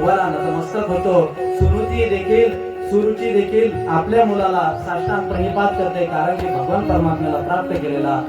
देवाला नतमस्तक होतो सुरुची देखील सुरुची देखील आपल्या मुलाला साष्टांग प्रणिपात करते कारण की भगवान परमात्म्याला प्राप्त केलेला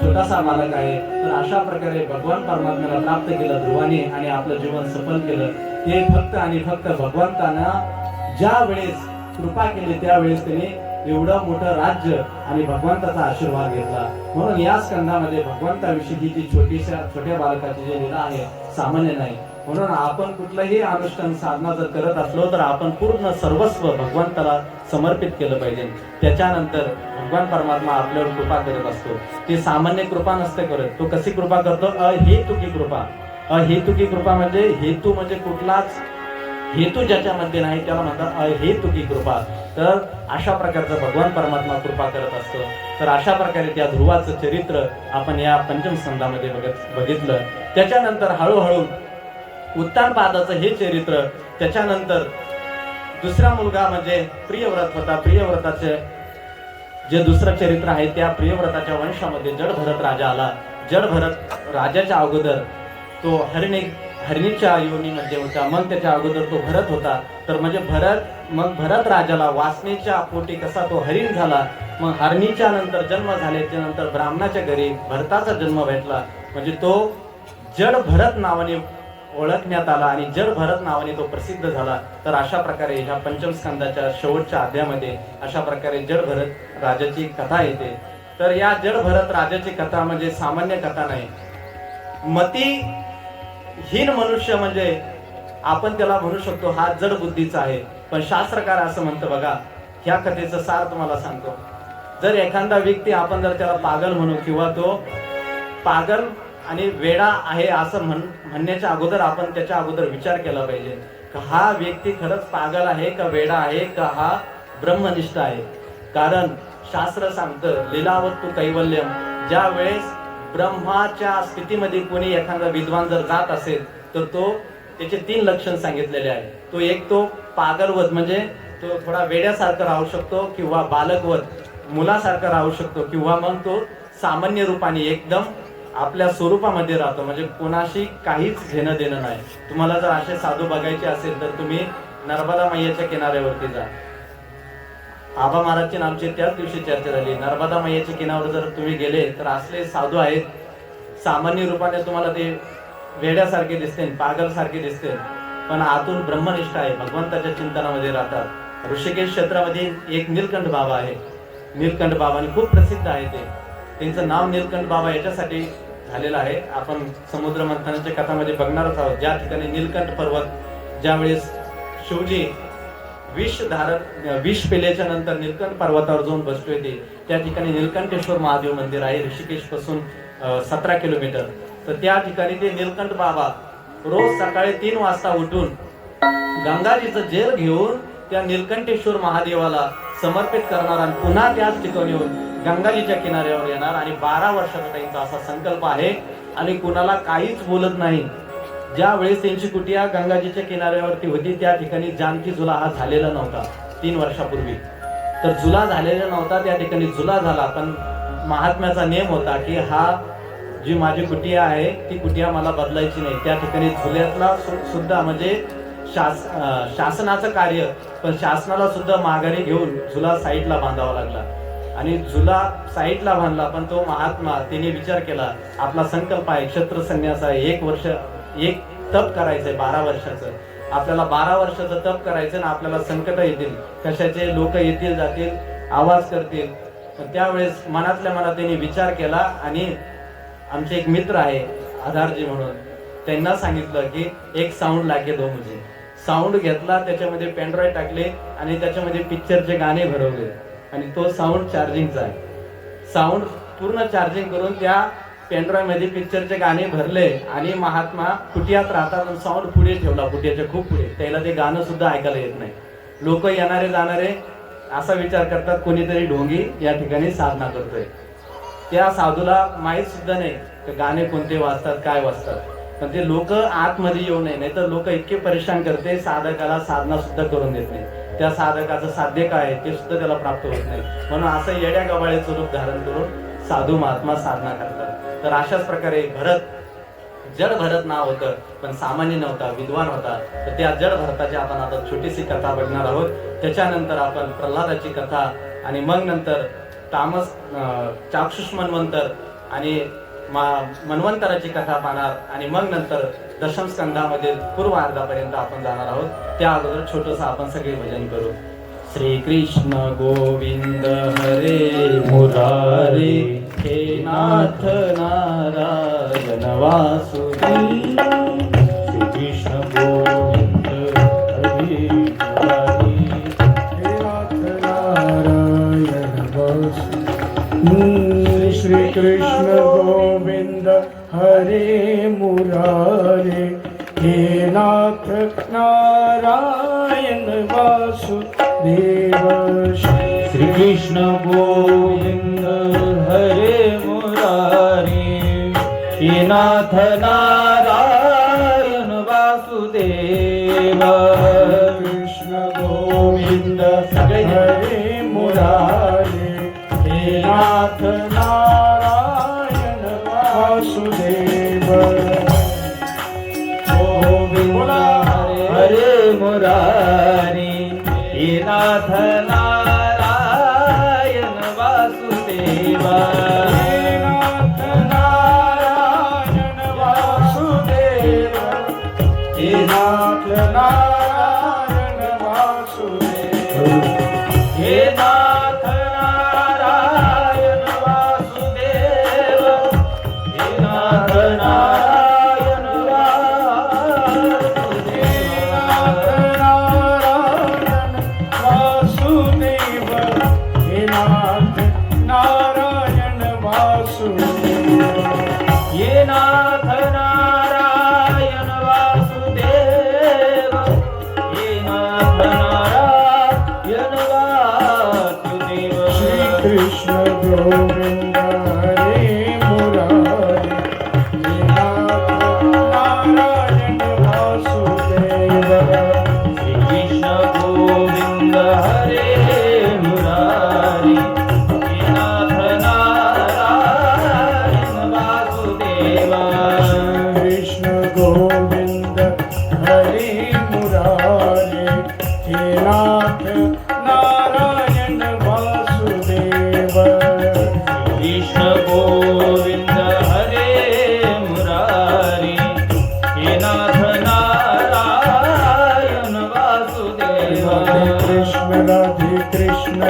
छोटासा मालक आहे. तर अशा प्रकारे भगवान परमात्म्याला प्राप्त केलं ध्रुवाने आणि आपलं जीवन सफल केलं. ते फक्त आणि फक्त भगवंतानं ज्या वेळेस कृपा केली त्यावेळेस त्याने एवढं मोठं राज्य आणि भगवंताचा आशीर्वाद घेतला. म्हणून या स्कंदामध्ये भगवंताविषयी ही जी छोटीशा छोट्या बालकाची जी लीला आहे सामान्य नाही. म्हणून आपण कुठलंही अनुष्ठान साधना जर करत असलो तर आपण पूर्ण सर्वस्व भगवंताला समर्पित केलं पाहिजे. त्याच्यानंतर भगवान परमात्मा आपल्यावर कृपा करत असतो. ती सामान्य कृपा नसते करत. तो कशी कृपा करतो? अहेतुकी कृपा. अहेतुकी कृपा म्हणजे हेतू म्हणजे कुठलाच हेतू ज्याच्यामध्ये नाही त्याला म्हणतात अहेतुकी कृपा. तर अशा प्रकारचं भगवान परमात्मा कृपा करत असतो. तर अशा प्रकारे त्या ध्रुवाचं चरित्र आपण या पंचम संघामध्ये बघत बघितलं. त्याच्यानंतर हळूहळू उत्तानपादाचं हे चरित्र त्याच्यानंतर दुसरा मुलगा म्हणजे प्रियव्रत होता. प्रियव्रताचे जे दुसरं चरित्र आहे त्या प्रियव्रताच्या वंशामध्ये जडभरत राजा आला. जडभरत राजाच्या अगोदर तो हरिणी हरिणीच्या योनीमध्ये म्हणजे होता. मग त्याच्या अगोदर तो भरत होता. तर म्हणजे भरत मग भरत राजाला वासनेच्या पोटी कसा तो हरिण झाला मग हरणीच्या नंतर जन्म झाल्याच्यानंतर ब्राह्मणाच्या घरी भरताचा जन्म भेटला. म्हणजे तो जड भरत नावाने ओळखण्यात आला आणि जड भरत नावाने तो प्रसिद्ध झाला तर अशा प्रकारे ह्या पंचम स्कंदाच्या शेवटच्या अध्यामध्ये अशा प्रकारे जड भरत राजाची कथा येते. तर या जड भरत राजाची कथा म्हणजे सामान्य कथा नाही. मती हीन मनुष्य म्हणजे आपण त्याला म्हणू शकतो हा जड बुद्धीचा आहे. पण शास्त्रकार असं म्हणतं बघा ह्या कथेचं सार तुम्हाला सांगतो. जर एखादा व्यक्ती आपण जर त्याला पागल म्हणू किंवा तो पागल आणि वेडा आहे असं म्हण म्हणण्याच्या अगोदर आपण त्याच्या अगोदर विचार केला पाहिजे. का हा व्यक्ती खरंच पागल आहे का वेडा आहे का हा ब्रह्मनिष्ठ आहे? कारण शास्त्र सांगतं लिलावत तू कैवल्यम ज्या वेळेस ब्रह्माच्या स्थितीमध्ये कोणी एखादा विद्वान जर जात असेल तर तो त्याचे तीन लक्षण सांगितलेले आहे तो एक तो पागलवत म्हणजे तो थोडा वेड्यासारखा राहू शकतो किंवा बालकवत मुलासारखा राहू शकतो किंवा मग तो सामान्य रूपाने एकदम आपल्या स्वरूपामध्ये राहतो. म्हणजे कोणाशी काहीच घेणं देणं नाही. तुम्हाला जर असे साधू बघायचे असेल तर तुम्ही नर्मदा मैयाच्या किनाऱ्यावरती जा. आबा महाराजची आमची त्याच दिवशी चर्चा झाली. नर्मदा मैयाच्या किनाऱ्यावर जर तुम्ही गेले तर असले साधू आहेत. सामान्य रूपाने तुम्हाला ते वेड्यासारखे दिसते पागल सारखे दिसते पण आतून ब्रह्मनिष्ठ आहे. भगवंताच्या चिंतनामध्ये राहतात. ऋषिकेश क्षेत्रामध्ये एक नीलकंठ बाबा आहे. नीलकंठ बाबा आणि खूप प्रसिद्ध आहे ते. त्यांचं नाव नीलकंठ बाबा याच्यासाठी झालेलं आहे. आपण समुद्र मंथनाच्या कथामध्ये बघणारच आहोत. ज्या ठिकाणी नीलकंठ पर्वत ज्यावेळेस शिवजी विष धारण विष पेल्याच्या नंतर निलकंठ पर्वतावर जाऊन बसले ते त्या ठिकाणी निलकंठेश्वर महादेव मंदिर आहे. ऋषिकेशपासून सतरा किलोमीटर. तर त्या ठिकाणी ते नीलकंठ बाबा रोज सकाळी तीन वाजता उठून गंगाजीचं जेल घेऊन त्या निलकंठेश्वर महादेवाला समर्पित करणार आणि पुन्हा त्याच ठिकाणी गंगाजीच्या किनाऱ्यावर येणार आणि बारा वर्षाचा त्यांचा असा संकल्प आहे. आणि कुणाला काहीच बोलत नाही. ज्या वेळेस त्यांची कुटिया गंगाजीच्या किनाऱ्यावरती होती त्या ठिकाणी जानकी जुला हा झालेला नव्हता तीन वर्षापूर्वी. तर जुला झालेला नव्हता त्या ठिकाणी जुला झाला. पण महात्म्याचा नियम होता की हा जी माझी कुटिया आहे ती कुटिया मला बदलायची नाही. त्या ठिकाणी झुल्यातला सुद्धा म्हणजे शास शासनाचं कार्य पण शासनाला सुद्धा माघारी घेऊन झुला साईडला बांधावा लागला. आणि झुला साईडला बांधला पण तो महात्मा त्याने विचार केला आपला संकल्प आहे क्षत्र संन्यास आहे एक वर्ष एक तप करायचंय बारा वर्षाचं. आपल्याला बारा वर्षाचं तप करायचं आणि आपल्याला संकट येतील. कशाचे? लोक येतील जातील आवाज करतील. पण त्यावेळेस मनातल्या मनात त्यांनी विचार केला आणि आमचे एक मित्र आहे आधारजी म्हणून त्यांना सांगितलं की एक साऊंड लागे दो मुझे. साऊंड घेतला त्याच्यामध्ये पेनड्रॉईड टाकले आणि त्याच्यामध्ये पिक्चरचे गाणे भरवले. आणि तो साऊंड चार्जिंगचा आहे. साऊंड पूर्ण चार्जिंग करून त्या पेनड्रॉइडमध्ये पिक्चरचे गाणे भरले आणि महात्मा कुटियात राहतात साऊंड पुढे ठेवला कुटियाच्या खूप पुढे. त्याला ते गाणं सुद्धा ऐकायला येत नाही. लोक येणारे जाणारे असा विचार करतात कोणीतरी ढोंगी या ठिकाणी साधना करतोय. त्या साधूला माहीत सुद्धा नाही की गाणे कोणते वाजतात काय वाजतात. पण ते लोक आतमध्ये येऊ नये नाही तर लोक इतके परेशान करते साधकाला साधना सुद्धा करून देत नाही त्या साधकाचं साध्य काय ते सुद्धा त्याला प्राप्त होत नाही. म्हणून असं येड्या गवाळेचं रूप धारण करून साधू महात्मा साधना करतात. तर अशाच प्रकारे भरत जड भरत नाव होतं पण सामान्य नव्हता विद्वान होता. तर त्या जड भरताची आपण आता छोटीशी कथा बघणार आहोत. त्याच्यानंतर आपण प्रल्हादाची कथा आणि मग नंतर तामस अं, चाक्षुष मन्वंतर आणि मा- मन्वंतराची कथा पाहणार आणि मग नंतर दशम स्कंधामधील पूर्व अर्धापर्यंत आपण जाणार आहोत. त्या अगोदर छोटस आपण सगळे भजन करू. श्री कृष्ण गोविंद हरे मुरारे हे नाथ नारायण वासुदेव. श्री कृष्ण गोविंद हरे हे नाथ नारायण श्री कृष्ण गोविंद हरे मुरारे हे नाथ नारायण नारायण वासुदेव श्रीकृष्ण गोविन्द हरे मरारी। नाथ नारायण वासुदेव कृष्ण गोविन्द हरे हरे मुरारे। हरेनाथ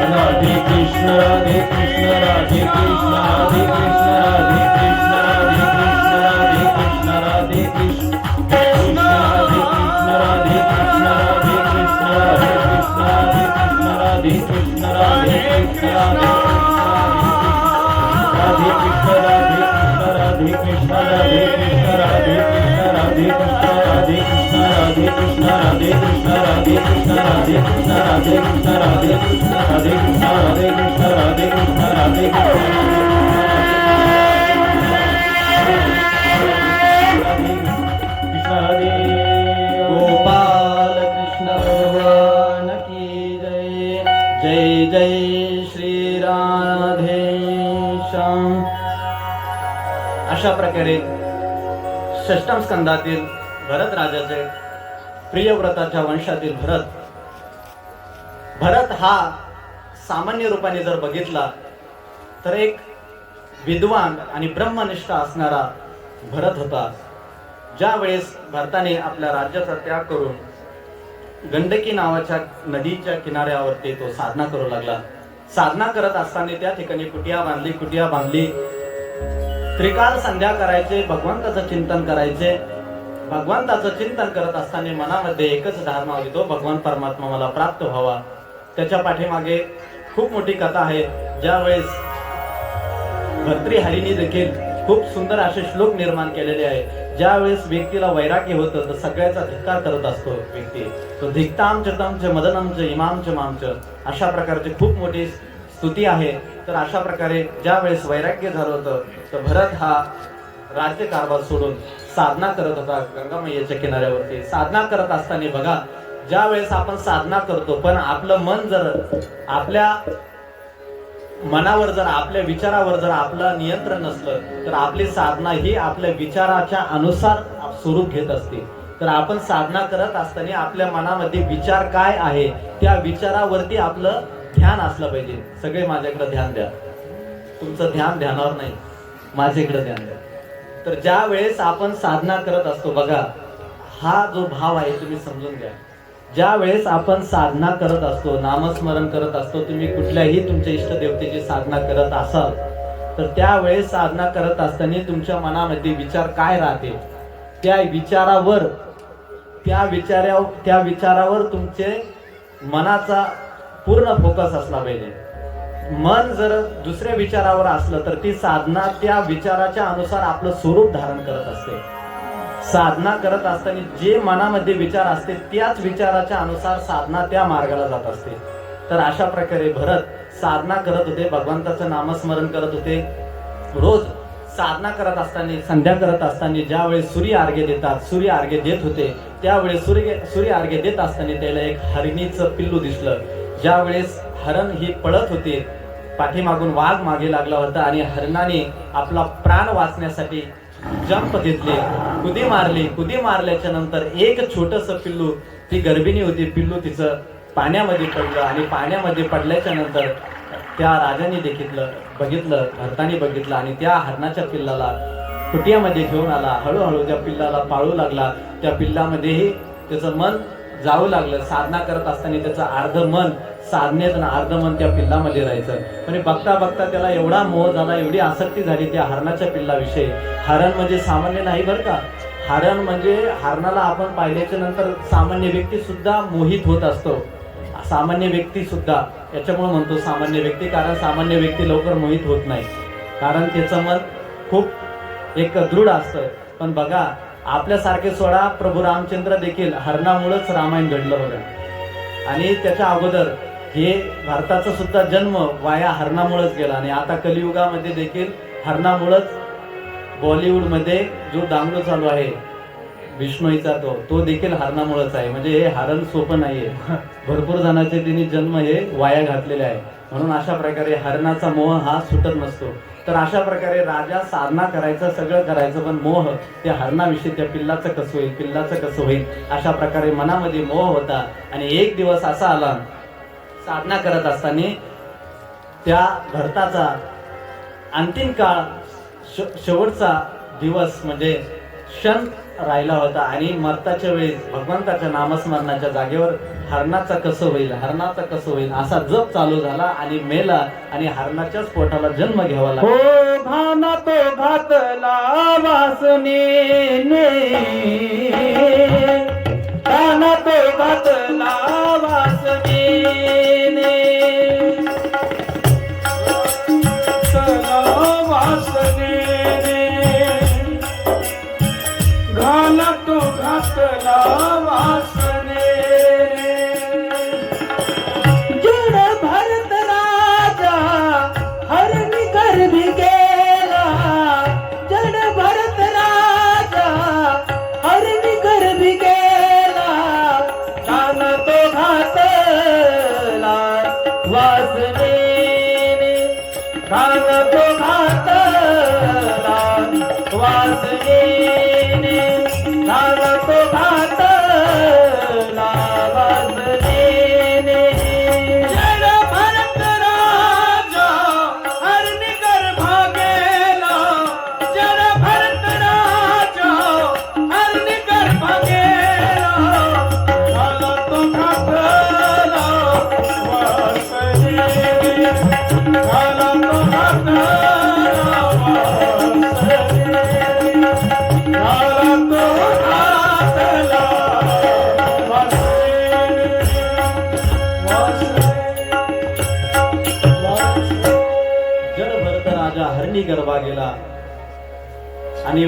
कृष्ण राधे कृष्ण राधे कृष्ण राधे कृष्ण राधे कृष्ण राधे कृष्ण राधे कृष्ण राधे कृष्ण राधे कृष्ण कृष्ण राधे कृष्ण राधे कृष्ण राधे कृष्ण राधे कृष्ण राधे कृष्ण राधे कृष्ण राधे कृष्ण राधे राधे कृष्ण राधे कृष्ण राधे कृष्ण राधे राधे कृष्ण राधे कृष्ण राधे कृष्ण राधे जय श्री राधे श्याम अशा प्रकारे षष्टम स्कंदातील भरत राजाचे प्रियव्रताच्या वंशातील भरत भरत हा सामान्य रूपाने जर बघितला तर एक विद्वान आणि ब्रह्मनिष्ठ असणारा भरत होता ज्या वेळेस भारताने आपल्या राज्याचा त्याग करून गंडकी नावाच्या नदीच्या किनाऱ्यावरती तो साधना करू लागला. साधना करत असताना त्या ठिकाणी कुटिया बांधली कुटिया बांधली. त्रिकाल संध्या करायचे भगवंताचं चिंतन करायचे. भगवंताचं चिंतन करत असताना मनामध्ये एकच धारणा होती तो भगवान परमात्मा मला प्राप्त व्हावा. त्याच्या पाठीमागे खूप मोठी कथा आहे. ज्यावेळेस भर्तृहरीने देखील खूप सुंदर असे श्लोक निर्माण केलेले आहे. ज्यावेळेस व्यक्तीला वैराग्य होतं तर सगळ्याचा धिक्कार करत असतो व्यक्ती. तो धिक्तामच तमच मदनमच इमामच मामच अशा प्रकारची खूप मोठी स्तुती आहे. तर अशा प्रकारे ज्यावेळेस वैराग्य झालं होतं तर भरत हा राज्यकारभार सोडून साधना करत होता गंगामय्याच्या किनाऱ्यावरती. साधना करत असताना बघा ज्या वेळेस आपण साधना करतो पण आपलं मन जर आपल्या मनावर जर आपल्या विचारावर जर आपलं नियंत्रण नसलं तर आपली साधना ही आपल्या विचाराच्या अनुसार स्वरूप घेत असते. तर आपण साधना करत असताना आपल्या मनामध्ये विचार काय आहे त्या विचारावरती आपलं ध्यान असलं पाहिजे. सगळे माझ्याकडे ध्यान द्या. तुमचं ध्यान ध्यानावर नाही. माझ्याकडे ध्यान द्या. तर ज्या वेळेस आपण साधना करत असतो बघा हा जो भाव आहे तुम्ही समजून घ्या. ज्या वेळेस आपण साधना करत असतो नामस्मरण करत असतो तुम्ही कुठल्याही तुमच्या इष्टदेवतेची साधना करत असाल तर त्यावेळेस साधना करत असताना तुमच्या मनामध्ये विचार काय राहते त्या विचारावर त्या विचारा त्या विचारावर तुमचे मनाचा पूर्ण फोकस असला पाहिजे. मन जर दुसऱ्या विचारावर असलं तर ती साधना त्या विचाराच्या अनुसार आपलं स्वरूप धारण करत असते. साधना करत असताना जे मनामध्ये विचार असते त्याच विचाराच्या अनुसार साधना त्या मार्गाला जात असते. तर अशा प्रकारे भरत साधना करत होते भगवंताचं नामस्मरण करत होते. रोज साधना करत असताना संध्या करत असताना ज्यावेळेस सूर्य अर्घ्य देतात सूर्य अर्घ्य देत होते त्यावेळेस सूर्य सूर्य अर्घ्य देत असताना त्याला एक हरिणीचं पिल्लू दिसलं. ज्यावेळेस हरण ही पळत होते पाठीमागून वाघ मागे लागला होता आणि हरणाने आपला प्राण वाचण्यासाठी जंप घेतले कुदी मारली कुदी मारल्याच्या नंतर एक छोटस पिल्लू ती गर्भिणी होती. पिल्लू तिचं पाण्यामध्ये पडलं आणि पाण्यामध्ये पडल्याच्या नंतर त्या राजाने देखील बघितलं भरताने बघितलं आणि त्या हरणाच्या पिल्लाला कुटियामध्ये घेऊन आला. हळूहळू त्या पिल्लाला पाळू लागला. त्या पिल्लामध्येही त्याचं मन जाऊ लागलं. साधना करत असताना त्याचं अर्ध मन साधनेत आणि अर्ध मन त्या पिल्लामध्ये राहायचं. म्हणजे बघता बघता त्याला एवढा मोह झाला एवढी आसक्ती झाली त्या हरणाच्या पिल्लाविषयी. हरण म्हणजे सामान्य नाही बरं का? हरण म्हणजे हरणाला आपण पाहिल्याच्या नंतर सामान्य व्यक्ती सुद्धा मोहित होत असतो. सामान्य व्यक्ती सुद्धा. याच्यामुळे म्हणतो सामान्य व्यक्ती कारण सामान्य व्यक्ती लवकर मोहित होत नाही. कारण त्याचं मन खूप एक दृढ असतं. पण बघा आपल्यासारखे सोडा प्रभू रामचंद्र देखील हरणामुळेच रामायण घडलं होतं आणि त्याच्या अगोदर हे भारताचा सुद्धा जन्म वाया हरणामुळेच गेला. आणि आता कलियुगामध्ये देखील हरणामुळेच बॉलिवूडमध्ये जो डांगलो चालू आहे विष्णूचा तो तो देखील हरणामुळेच आहे. म्हणजे हे हरण सोपं नाहीये. भरपूर जणांचे तिने जन्म हे वाया घातलेले आहे. म्हणून अशा प्रकारे हरणाचा मोह हा सुटत नसतो. तर अशा प्रकारे राजा साधना करायचं सगळं करायचं पण मोह त्या हरणाविषयी त्या पिल्लाचं कसं होईल पिल्लाचं कसं होईल अशा प्रकारे मनामध्ये मोह होता. आणि एक दिवस असा आला साधना करत असताना त्या भरताचा अंतिम काळ श- शेवटचा दिवस म्हणजे क्षण राहिला होता. आणि मरताच्या वेळेस भगवंताच्या नामस्मरणाच्या जागेवर हरणाचा कसं होईल हरणाचा कसं होईल असा जप चालू झाला आणि मेला आणि हरणाच्याच पोटाला जन्म घ्यावा लागला. हो घाना तो घातला वासने भाना तो घातला वासनेने घाला तो घातला वास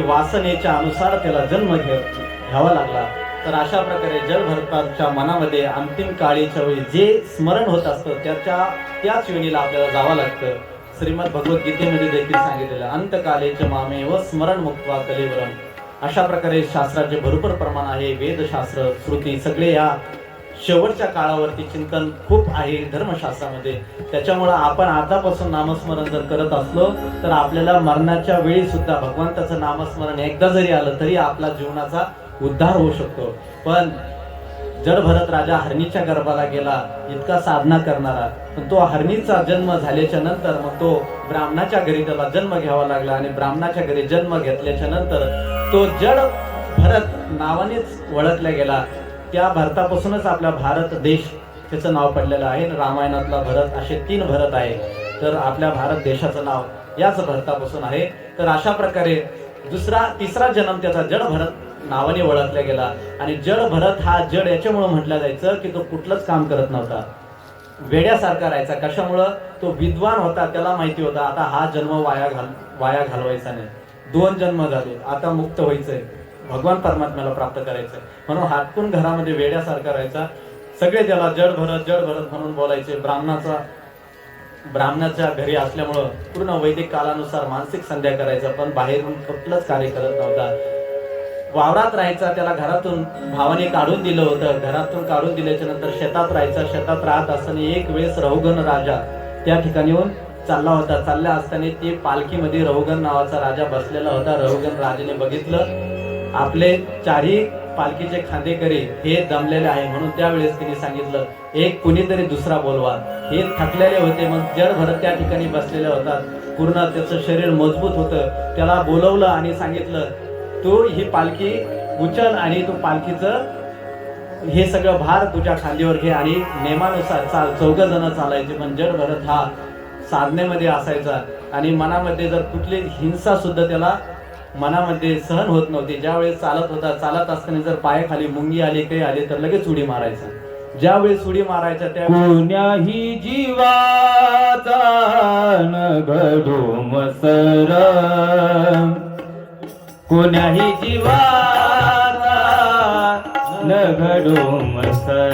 वासनेच्या अनुसार त्याला जन्म घे घ्यावा लागला. तर अशा प्रकारे जलभरताच्या मनामध्ये अंतिम काळीच्या वेळी जे स्मरण होत असतं त्याच्या त्याच वेळीला आपल्याला जावं लागतं. श्रीमद भगवद्गीतेमध्ये देखील सांगितलेलं अंतकालेचे मामे व स्मरण मुक्वा कलेवरम. अशा प्रकारे शास्त्राचे भरपूर प्रमाण आहे. वेदशास्त्र श्रुती सगळे या शेवटच्या काळावरती चिंतन खूप आहे धर्मशास्त्रामध्ये. त्याच्यामुळं आपण आतापासून नामस्मरण जर करत असलो तर आपल्याला मरणाच्या वेळी सुद्धा भगवंताचं नामस्मरण एकदा जरी आलं तरी आपला जीवनाचा उद्धार होऊ शकतो. पण जड भरत राजा हरणीच्या गर्भाला गेला इतका साधना करणारा पण तो हरणीचा जन्म झाल्याच्यानंतर मग तो ब्राह्मणाच्या घरी त्याला जन्म घ्यावा लागला आणि ब्राह्मणाच्या घरी जन्म घेतल्याच्या नंतर तो जड भरत नावानेच ओळखला गेला. त्या भरतापासूनच आपला भारत देश त्याचं नाव पडलेलं आहे. रामायणातला भरत असे तीन भरत आहे तर आपल्या भारत देशाचं नाव याच भरतापासून आहे. तर अशा प्रकारे दुसरा तिसरा जन्म त्याचा जड भरत नावाने ओळखला गेला. आणि जड भरत हा जड याच्यामुळे म्हटलं जायचं की तो कुठलंच काम करत नव्हता. वेड्यासारखा राहायचा. कशामुळं? तो विद्वान होता त्याला माहिती होता. आता हा जन्म वाया घाल वाया घालवायचा नाही. दोन जन्म झाले. आता मुक्त व्हायचंय. भगवान परमात्म्याला प्राप्त करायचं. म्हणून हातकून घरामध्ये वेड्यासारखा राहायचा. सगळे त्याला जड भरत जड भरत म्हणून बोलायचे. ब्राह्मणाचा ब्राह्मणाच्या घरी असल्यामुळं पूर्ण वैदिक कालानुसार मानसिक संध्या करायचा पण बाहेरून कुठलंच कार्य करत नव्हता. वावरात राहायचा त्याला घरातून भावाने काढून दिलं होतं. घरातून काढून दिल्याच्या नंतर शेतात राहायचा. शेतात राहत असताना एक वेळेस रहुगण राजा त्या ठिकाणी येऊन चालला होता. चालल्या असताना ते पालखीमध्ये रहुगण नावाचा राजा बसलेला होता. रहुगण राजाने बघितलं. आपले चारही पालखीचे खांदेकरी हे दमलेले आहे म्हणून त्यावेळेस तिने सांगितलं एक कुणीतरी दुसरा बोलवा. हे थकलेले होते मग जड भरत त्या ठिकाणी बसलेले होतात. पूर्ण त्याचं शरीर मजबूत होतं. त्याला बोलवलं आणि सांगितलं तू ही पालखी उचल आणि तू पालखीचं हे सगळं भार तुझ्या खांदीवर घे आणि नेमानुसार चाल चौघ जण चालायचे पण जड भरत हा साधनेमध्ये असायचा आणि मनामध्ये जर कुठली हिंसा सुद्धा त्याला मनामध्ये सहन होत नव्हती. ज्यावेळेस चालत होता चालत असताना जर पायाखाली मुंगी आली काही आली तर लगेच उडी मारायचा. ज्यावेळेस उडी मारायच्या त्या कोण्याही जीवाचा न घडो मसर कोण्याही जीवाचा न घडो मसर